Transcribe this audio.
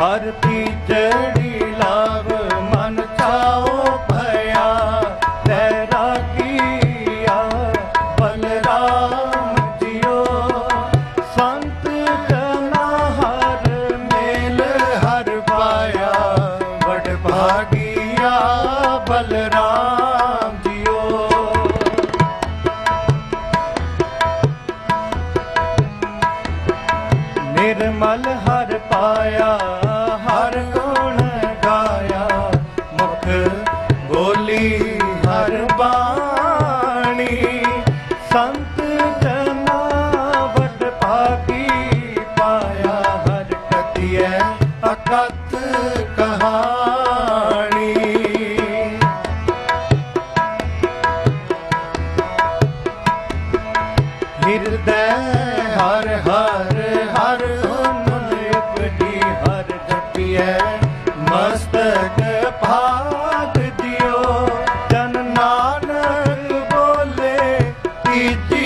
ਹਰ ਚੜੀ ਲਾਭ ਮਨ ਚਾਓ ਭਇਆ। ਤੈਰਾਗੀਆ ਬਲਰਾਮ ਜਿਓ ਸੰਤ ਜਨਾ ਹਰ ਮੇਲ ਹਰ ਪਾਇਆ। ਵਡ ਭਾਗੀਆ ਬਲਰਾਮ ਜੀਓ ਨਿਰਮਲ ਹਰ ਹਰ ਗੁਣ ਗਾਇਆ। ਮੁਖ ਬੋਲੀ ਹਰ ਬਾਣੀ। ਸੰਤ ਜਨਾ ਵਡ ਭਾਗੀ ਪਾਇਆ, ਹਰ ਕਤੀਐ ਕਹਾਣੀ। ਹਿਰਦੈ ਹਰ ਹਰ ਹਰ ਧਰੀਐ ਮਸਤਕ ਪਾਤ ਦਿਓ। ਜਨ ਨਾਨਕ ਬੋਲੇ ਕੀਤੀ